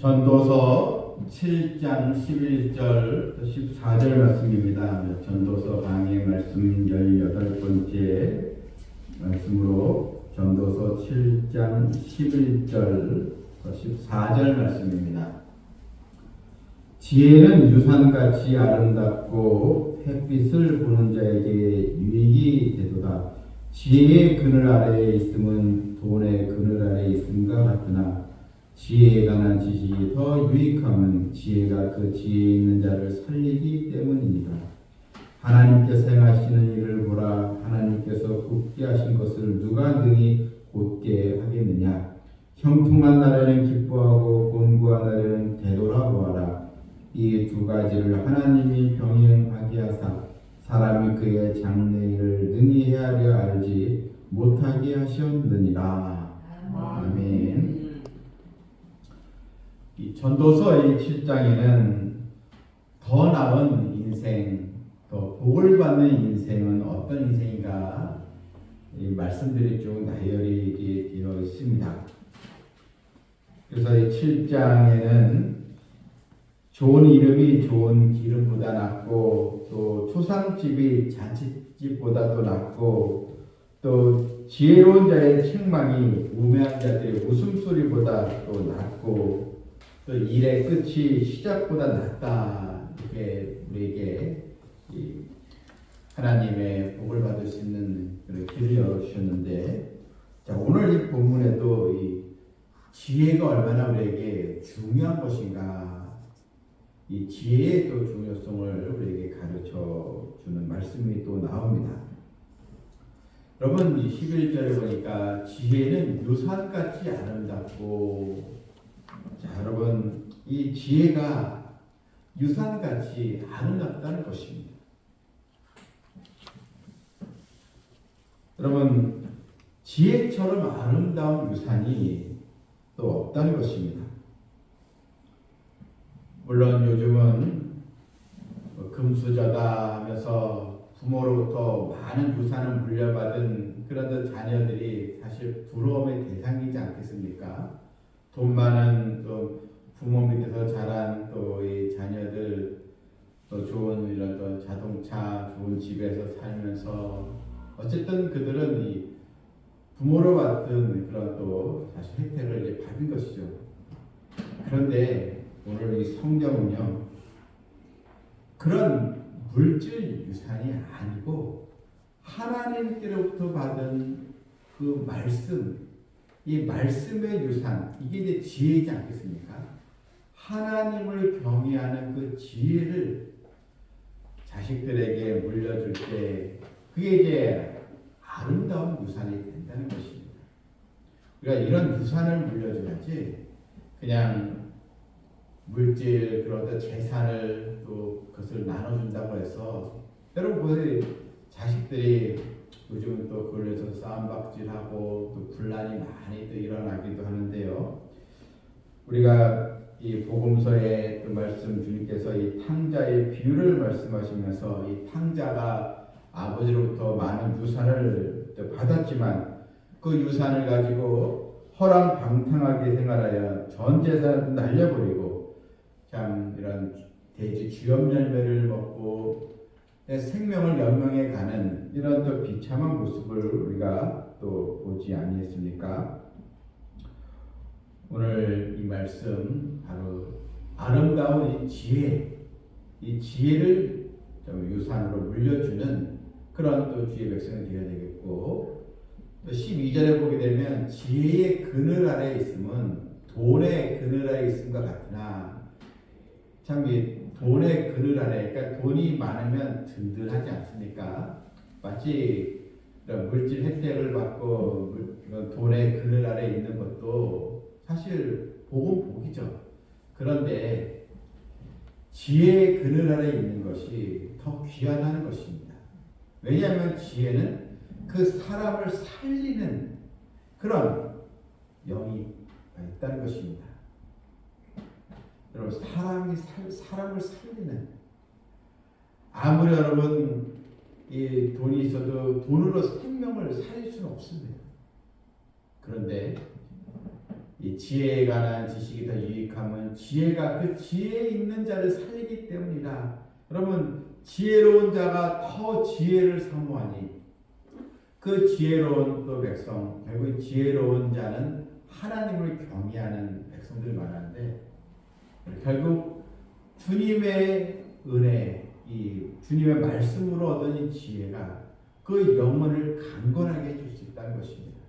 전도서 7장 11절 14절 말씀입니다. 전도서 강의 말씀 18번째 말씀으로 전도서 7장 11절 14절 말씀입니다. 지혜는 유산같이 아름답고 햇빛을 보는 자에게 유익이 되도다. 지혜의 그늘 아래에 있음은 돈의 그늘 아래에 있음과 같으나 지혜에 관한 지식이 더 유익함은 지혜가 그 지혜에 있는 자를 살리기 때문입니다. 하나님께서 행하시는 일을 보라. 하나님께서 굳게 하신 것을 누가 능히 곧게 하겠느냐? 형통한 날에는 기뻐하고 곤고한 날에는 되돌아보아라. 이 두 가지를 하나님이 병행하게 하사 사람이 그의 장래일을 능히 헤아려 알지 못하게 하셨느니라. 아멘. 이 전도서 이 7장에는 더 나은 인생, 더 복을 받는 인생은 어떤 인생인가 이 말씀들이 쭉 나열이 되어 있습니다. 그래서 이 7장에는 좋은 이름이 좋은 기름보다 낫고 또 초상집이 잔치집보다 도 낫고 또 지혜로운 자의 책망이 우매한 자들의 웃음소리보다 또 낫고 또 일의 끝이 시작보다 낫다 이렇게 우리에게 이 하나님의 복을 받을 수 있는 그런 길을 열어주셨는데 자 오늘 이 본문에도 이 지혜가 얼마나 우리에게 중요한 것인가 이 지혜의 또 중요성을 우리에게 가르쳐 주는 말씀이 또 나옵니다. 여러분 이 11절에 보니까 지혜는 유산같이 아름답고 자 여러분 이 지혜가 유산같이 아름답다는 것입니다. 여러분 지혜처럼 아름다운 유산이 또 없다는 것입니다. 물론 요즘은 뭐 금수저다 하면서 부모로부터 많은 유산을 물려받은 그런 자녀들이 사실 부러움의 대상이지 않겠습니까? 돈 많은 또 부모 밑에서 자란 또 이 자녀들 또 좋은 이런 또 자동차 좋은 집에서 살면서 어쨌든 그들은 이 부모로 받은 그런 또 사실 혜택을 이제 받은 것이죠. 그런데 오늘 이 성경은요 그런 물질 유산이 아니고 하나님께로부터 받은 그 말씀 이 말씀의 유산 이게 이제 지혜이지 않겠습니까? 하나님을 경외하는 그 지혜를 자식들에게 물려줄 때 그게 이제 아름다운 유산이 된다는 것입니다. 우리가 이런 유산을 물려줘야지 그냥 물질 그런 재산을 또 그것을 나눠준다고 해서 여러분 자식들이 요즘은 또 그걸로 싸움박질하고 또 분란이 많이 또 일어나기도 하는데요. 우리가 이 복음서의 그 말씀 주님께서 이 탕자의 비유를 말씀하시면서 이 탕자가 아버지로부터 많은 유산을 받았지만 그 유산을 가지고 허랑방탕하게 생활하여 전 재산을 날려버리고 참 이런 돼지 주염 열매를 먹고 내 생명을 연명해 가는 이런 또 비참한 모습을 우리가 또 보지 아니했습니까? 오늘 이 말씀 바로 아름다운 이 지혜, 이 지혜를 좀 유산으로 물려주는 그런 또 주의 백성이 되어야 되겠고 또 12절에 보게 되면 지혜의 그늘 아래 있으면 돈의 그늘 아래 있음과 같으나 참이 돈의 그늘 아래 그러니까 돈이 많으면 든든하지 않습니까? 마치 물질 혜택을 받고 돈의 그늘 아래 있는 것도 사실 복은 복이죠. 그런데 지혜의 그늘 아래 있는 것이 더 귀하다는 것입니다. 왜냐하면 지혜는 그 사람을 살리는 그런 영이 있다는 것입니다. 여러분 사람이 살, 사람을 살리는 아무리 여러분 이 돈이 있어도 돈으로 생명을 살릴 수는 없습니다. 그런데 이 지혜에 관한 지식이 더 유익하면 지혜가 그 지혜에 있는 자를 살리기 때문이다. 그러면 지혜로운 자가 더 지혜를 사모하니 그 지혜로운 또 백성 결국 지혜로운 자는 하나님을 경외하는 백성들 말하는데 결국 주님의 은혜 이 주님의 말씀으로 얻은 이 지혜가 그 영혼을 강건하게 해줄 수 있다는 것입니다.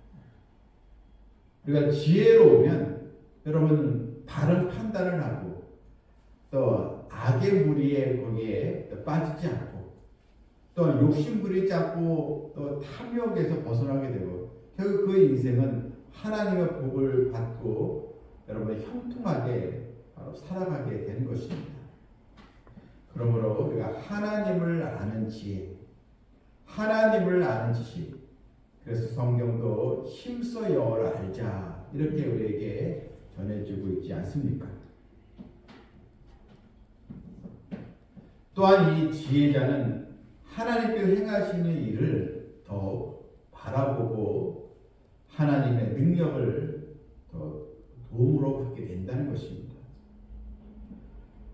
우리가 지혜로우면 여러분 바른 판단을 하고 또 악의 무리에 거기에 또 빠지지 않고 또 욕심 부리지 않고 또 탐욕에서 벗어나게 되고 결국 그 인생은 하나님의 복을 받고 여러분 형통하게 살아가게 되는 것입니다. 그러므로 우리가 하나님을 아는 지혜, 하나님을 아는 지식, 그래서 성경도 힘써 여호를 알자 이렇게 우리에게 전해주고 있지 않습니까? 또한 이 지혜자는 하나님께서 행하시는 일을 더 바라보고 하나님의 능력을 더 도움으로 받게 된다는 것입니다.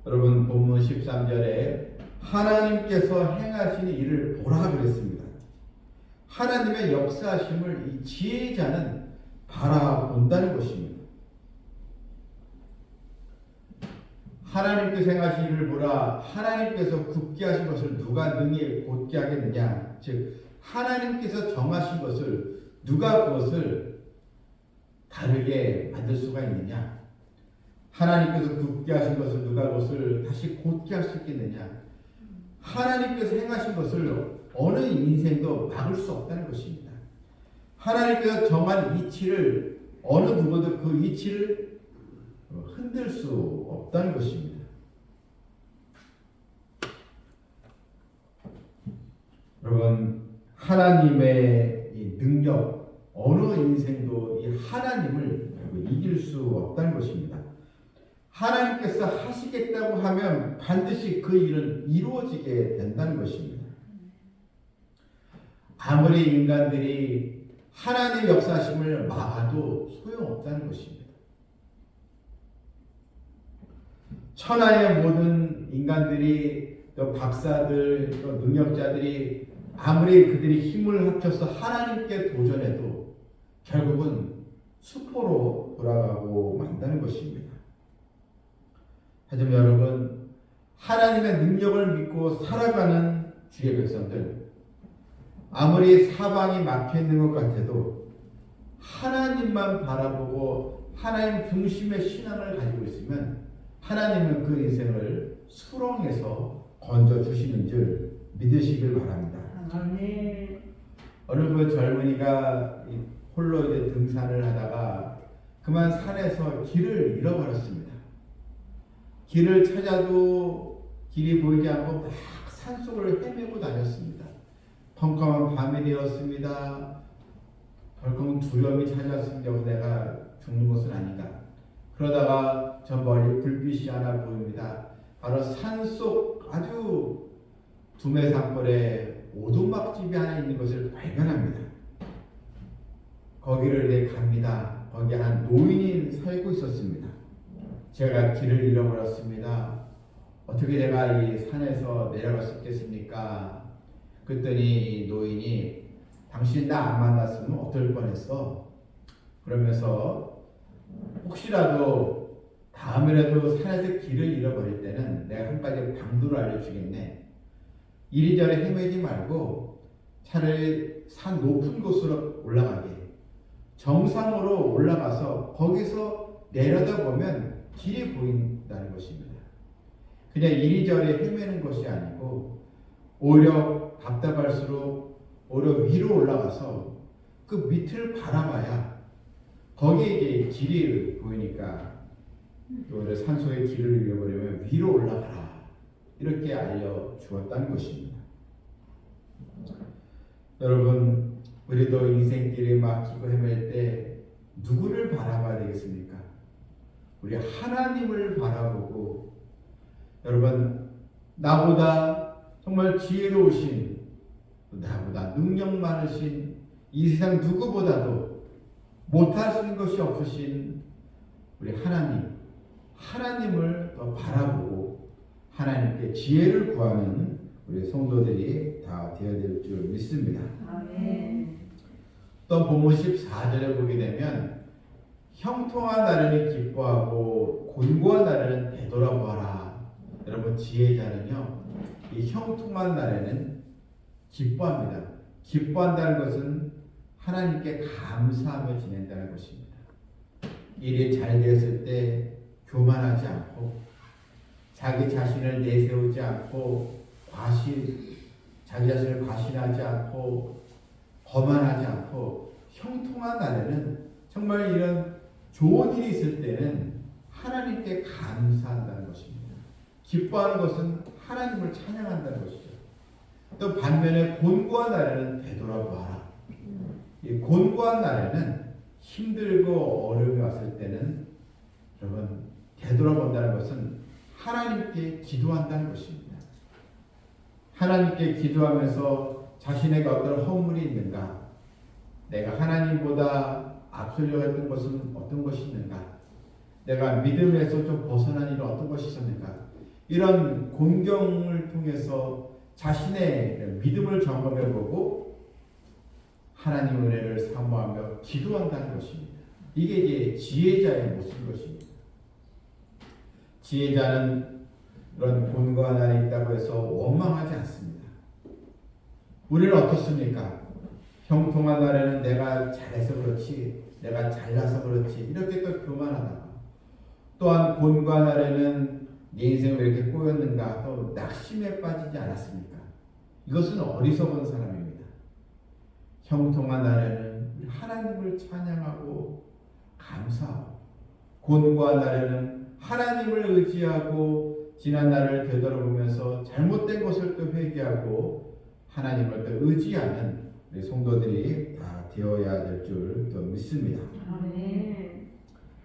여러분 본문 13절에 하나님께서 행하시는 일을 보라 그랬습니다. 하나님의 역사심을 이 지혜자는 바라본다는 것입니다. 하나님께서 행하신 일을 보라 하나님께서 굳게 하신 것을 누가 능히 곧게 하겠느냐 즉 하나님께서 정하신 것을 누가 그것을 다르게 만들 수가 있느냐 하나님께서 굳게 하신 것을 누가 그것을 다시 곧게 할 수 있겠느냐 하나님께서 행하신 것을 어느 인생도 막을 수 없다는 것입니다. 하나님께서 정한 이치를 어느 누구도 그 이치를 흔들 수 없다는 것입니다. 여러분 하나님의 이 능력 어느 인생도 이 하나님을 이길 수 없다는 것입니다. 하나님께서 하시겠다고 하면 반드시 그 일은 이루어지게 된다는 것입니다. 아무리 인간들이 하나님의 역사심을 막아도 소용없다는 것입니다. 천하의 모든 인간들이 또 박사들 또 능력자들이 아무리 그들이 힘을 합쳐서 하나님께 도전해도 결국은 수포로 돌아가고 만다는 것입니다. 하지만 여러분 하나님의 능력을 믿고 살아가는 주의 백성들 아무리 사방이 막혀 있는 것 같아도 하나님만 바라보고 하나님 중심의 신앙을 가지고 있으면 하나님은 그 인생을 수렁에서 건져 주시는 줄 믿으시길 바랍니다. 아멘. 어느 그 젊은이가 홀로 이제 등산을 하다가 그만 산에서 길을 잃어버렸습니다. 길을 찾아도 길이 보이지 않고 막 산속을 헤매고 다녔습니다. 컴컴한 밤이 되었습니다. 벌컥 두려움이 찾아왔습니다. 내가 죽는 것은 아닌가. 그러다가 저 멀리 불빛이 하나 보입니다. 바로 산속 아주 두메산벌에 오두막집이 하나 있는 것을 발견합니다. 거기를 내 갑니다. 거기 한 노인이 살고 있었습니다. 제가 길을 잃어버렸습니다. 어떻게 내가 이 산에서 내려갈 수 있겠습니까? 그랬더니 노인이 당신 나 안 만났으면 어떨 뻔했어. 그러면서 혹시라도 다음에라도 산에서 길을 잃어버릴 때는 내가 한 가지 방도를 알려주겠네. 이리저리 헤매지 말고 차라리 산 높은 곳으로 올라가게. 정상으로 올라가서 거기서 내려다보면 길이 보인다는 것입니다. 그냥 이리저리 헤매는 것이 아니고 오히려 답답할수록 오히려 위로 올라가서 그 밑을 바라봐야 거기에 길이 보이니까 오히려 산소의 길을 잃어버리면 위로 올라가라 이렇게 알려 주었다는 것입니다. 여러분 우리도 인생길에 막히고 헤맬 때 누구를 바라봐야 되겠습니까? 우리 하나님을 바라보고 여러분 나보다 정말 지혜로우신 나보다 능력 많으신 이 세상 누구보다도 못하시는 것이 없으신 우리 하나님, 하나님을 더 바라보고 하나님께 지혜를 구하는 우리 성도들이 다 되어야 될 줄 믿습니다. 아멘. 또 본문 14절에 보게 되면 형통한 나라는 기뻐하고 곤고한 나라는 되돌아보아라. 여러분 지혜자는요. 이 형통한 나라는 기뻐합니다. 기뻐한다는 것은 하나님께 감사하며 지낸다는 것입니다. 일이 잘 됐을 때 교만하지 않고 자기 자신을 내세우지 않고 과신 자기 자신을 과신하지 않고 거만하지 않고 형통한 날에는 정말 이런 좋은 일이 있을 때는 하나님께 감사한다는 것입니다. 기뻐하는 것은 하나님을 찬양한다는 것이죠. 또 반면에 곤고한 날에는 되돌아보아라. 이 곤고한 날에는 힘들고 어려움이 왔을 때는 여러분 되돌아본다는 것은 하나님께 기도한다는 것입니다. 하나님께 기도하면서 자신에게 어떤 허물이 있는가? 내가 하나님보다 앞서려고 했던 것은 어떤 것이 있는가? 내가 믿음에서 좀 벗어난 일은 어떤 것이 있었는가? 이런 공경을 통해서 자신의 믿음을 점검해 보고 하나님 은혜를 사모하며 기도한다는 것입니다. 이게 이제 지혜자의 모습인 것입니다. 지혜자는 그런 본과 날이 있다고 해서 원망하지 않습니다. 우리는 어떻습니까? 형통한 날에는 내가 잘해서 그렇지, 내가 잘나서 그렇지, 이렇게 또 교만하다가 또한 본과 날에는 내 인생을 왜 이렇게 꼬였는가, 또 낙심에 빠지지 않았습니까? 이것은 어리석은 사람입니다. 형통한 날에는 하나님을 찬양하고 감사하고 곤고한 날에는 하나님을 의지하고 지난 날을 되돌아보면서 잘못된 것을 또 회개하고 하나님을 또 의지하는 우리 성도들이 다 되어야 될 줄 또 믿습니다. 아멘.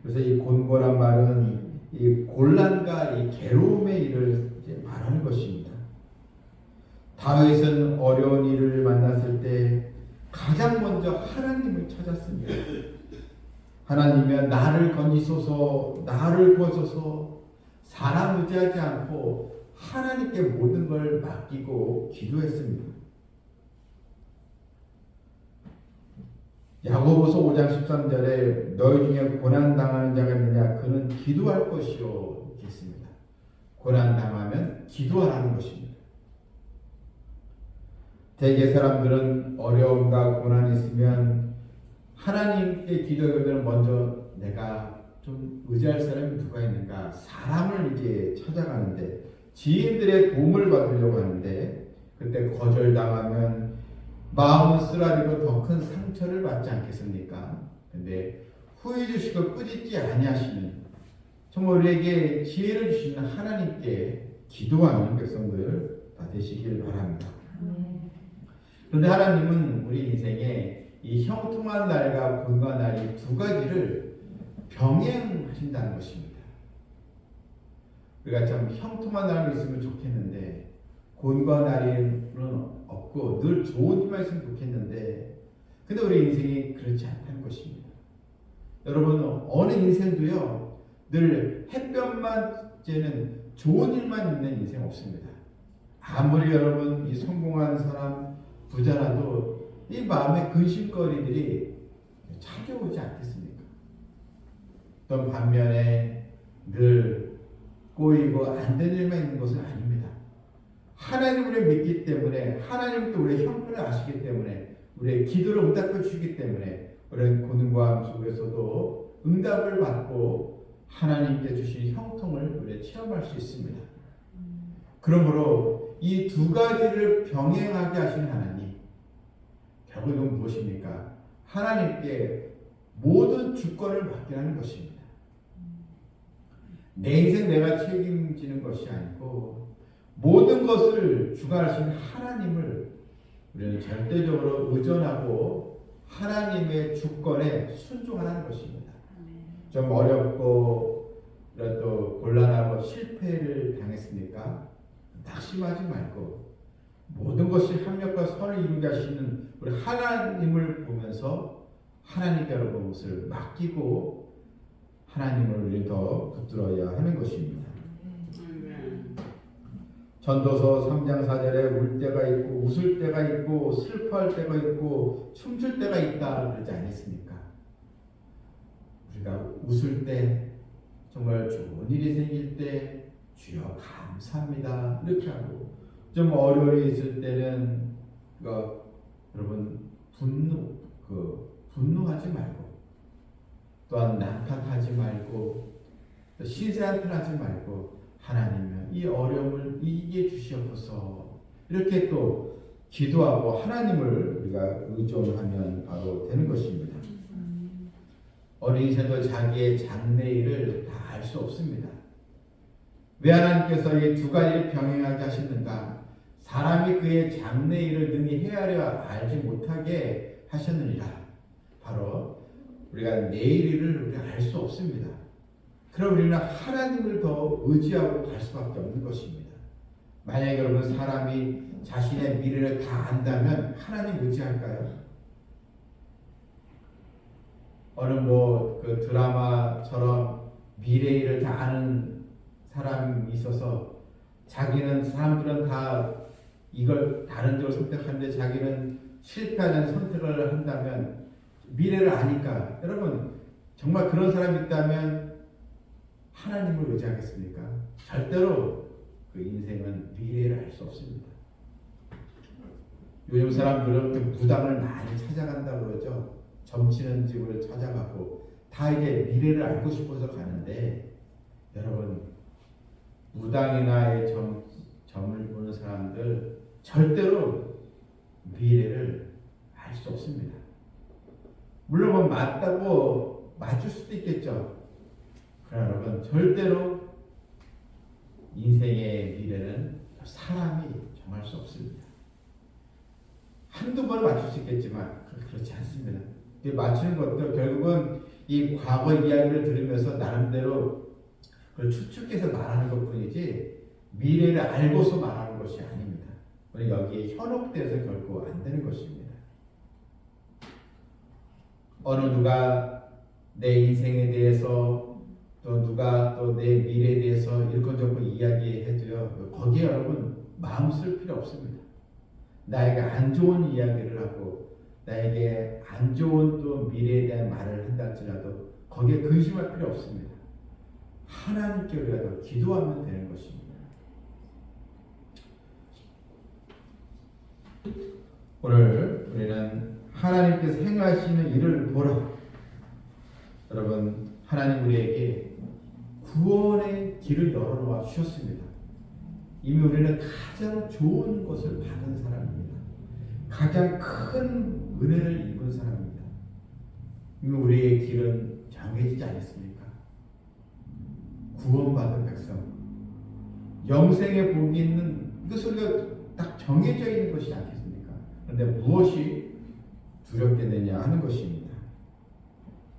그래서 이 곤고란 말은 이 곤란과 이 괴로움의 일을 이제 말하는 것입니다. 다윗은 어려운 일을 만났을 때 가장 먼저 하나님을 찾았습니다. 하나님이여 나를 건지소서 나를 구하소서 사람 의지하지 않고 하나님께 모든 걸 맡기고 기도했습니다. 야고보서 5장 13절에 너희 중에 고난 당하는 자가 있느냐 그는 기도할 것이요 했습니다. 고난 당하면 기도하라는 것입니다. 대개 사람들은 어려움과 고난이 있으면 하나님께 기도하면 먼저 내가 좀 의지할 사람이 누가 있는가 사람을 이제 찾아가는데 지인들의 도움을 받으려고 하는데 그때 거절당하면 마음은 쓰라리고 더 큰 상처를 받지 않겠습니까? 근데 후회 주시고 꾸짖지 아니하시는 정말 우리에게 지혜를 주시는 하나님께 기도하는 백성들 다 되시길 바랍니다. 그런데 하나님은 우리 인생에 이 형통한 날과 곤고한 날이 두 가지를 병행하신다는 것입니다. 우리가 참 형통한 날이 있으면 좋겠는데 곤고한 날은 없고 늘 좋은 일만 있으면 좋겠는데 근데 우리 인생이 그렇지 않다는 것입니다. 여러분 어느 인생도요 늘 햇볕만 쬐는 좋은 일만 있는 인생 없습니다. 아무리 여러분 이 성공한 사람 부자라도 이 마음의 근심거리들이 찾아오지 않겠습니까? 또 반면에 늘 꼬이고 안 된 일만 있는 것은 아닙니다. 하나님을 믿기 때문에 하나님도 우리의 형편을 아시기 때문에 우리의 기도를 응답해 주시기 때문에 우리는 고능고함 속에서도 응답을 받고 하나님께 주신 형통을 우리 체험할 수 있습니다. 그러므로 이 두 가지를 병행하게 하신 하나님 결국은 무엇입니까? 하나님께 모든 주권을 맡게 하는 것입니다. 내 인생 내가 책임지는 것이 아니고 모든 것을 주관하신 하나님을 우리는 절대적으로 의존하고 하나님의 주권에 순종하는 것입니다. 좀 어렵고 또 곤란하고 실패를 당했습니까? 낙심하지 말고 모든 것이 합력과 선을 이루게 하시는 우리 하나님을 보면서 하나님께로 그것을 맡기고 하나님을 더 붙들어야 하는 것입니다. 전도서 3장 4절에 울 때가 있고 웃을 때가 있고 슬퍼할 때가 있고 춤출 때가 있다 그러지 않았습니까? 우리가 웃을 때 정말 좋은 일이 생길 때 주여 감사합니다 이렇게 하고 좀 어려운 일이 있을 때는 그 여러분 분노 그 분노하지 말고 또한 난탓하지 말고 또 신세한탄 하지 말고 하나님은 이 어려움을 이기게 주시옵소서 이렇게 또 기도하고 하나님을 우리가 의존하면 바로 되는 것입니다. 어린 인생도 자기의 장래일을 다 알 수 없습니다. 왜 하나님께서 이 두 가지를 병행하게 하셨는가? 사람이 그의 장래일을 능히 헤아려 알지 못하게 하셨느니라. 바로 우리가 내일을 우리가 알 수 없습니다. 그럼 우리는 하나님을 더 의지하고 갈 수밖에 없는 것입니다. 만약에 여러분 사람이 자신의 미래를 다 안다면 하나님 의지할까요? 어느 뭐 그 드라마처럼 미래를 다 아는 사람이 있어서 자기는 사람들은 다 이걸 다른 쪽을 선택하는데 자기는 실패하는 선택을 한다면 미래를 아니까 여러분 정말 그런 사람이 있다면 하나님을 의지하겠습니까? 절대로 그 인생은 미래를 알 수 없습니다. 요즘 사람들은 그 무당을 많이 찾아간다고 그러죠. 점치는 집을 찾아가고 다 이제 미래를 알고 싶어서 가는데 여러분 무당이나 점, 점을 보는 사람들 절대로 미래를 알 수 없습니다. 물론 뭐 맞다고 맞을 수도 있겠죠. 그러나 여러분 절대로 인생의 미래는 사람이 정할 수 없습니다. 한두 번 맞출 수 있겠지만 그- 그렇지 않습니다. 이 맞추는 것도 결국은 이 과거 이야기를 들으면서 나름대로 그걸 추측해서 말하는 것뿐이지 미래를 알고서 말하는 것이 아닙니다. 우리 여기에 현혹돼서 결코 안 되는 것입니다. 어느 누가 내 인생에 대해서 또 누가 또 내 미래에 대해서 일건저건 이야기해도요 거기에 여러분 마음 쓸 필요 없습니다. 나에게 안 좋은 이야기를 하고 나에게 안 좋은 또 미래에 대한 말을 한다 할지라도 거기에 근심할 필요 없습니다. 하나님께 우리가 더 기도하면 되는 것입니다. 오늘 우리는 하나님께서 행하시는 일을 보라. 여러분, 하나님 우리에게 구원의 길을 열어놓아 주셨습니다. 이미 우리는 가장 좋은 것을 받은 사람입니다. 가장 큰 은혜를 입은 사람입니다. 이미 우리의 길은 정해지지 않았습니까? 구원받은 백성, 영생의 복이 있는 이것이 우리가 딱 정해져 있는 것이 않겠습니까? 그런데 무엇이 두렵겠느냐 하는 것입니다.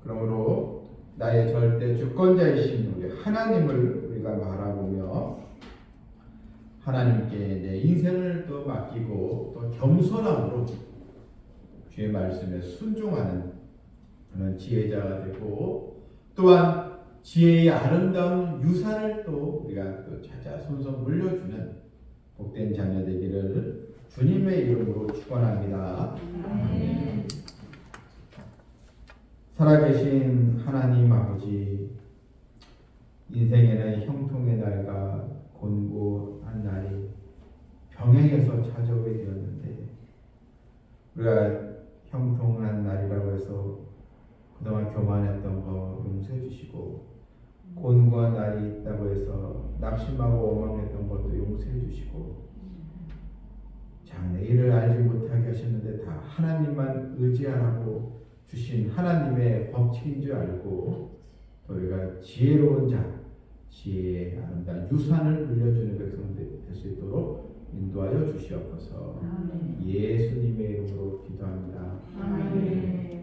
그러므로 나의 절대 주권자이신 우리 하나님을 우리가 바라보며 하나님께 내 인생을 또 맡기고 또 겸손함으로 주의 말씀에 순종하는 그런 지혜자가 되고 또한 지혜의 아름다운 유산을 또 우리가 또 찾아 손손 물려주는 복된 자녀 되기를 주님의 이름으로 축원합니다. 아멘. 살아계신 하나님 아버지 인생에는 형통의 날과 곤고한 날이 병행해서 찾아오게 되었는데 우리가 형통한 날이라고 해서 그동안 교만했던 거 용서해 주시고 곤고한 날이 있다고 해서 낙심하고 원망했던 것도 용서해 주시고 장래일을 알지 못하게 하셨는데 다 하나님만 의지하라고 주신 하나님의 법칙인 줄 알고 우리가 지혜로운 자, 지혜의 아름다운 유산을 물려주는 백성 될수 있도록 인도하여 주시옵소서. 아멘. 예수님의 이름으로 기도합니다. 아멘.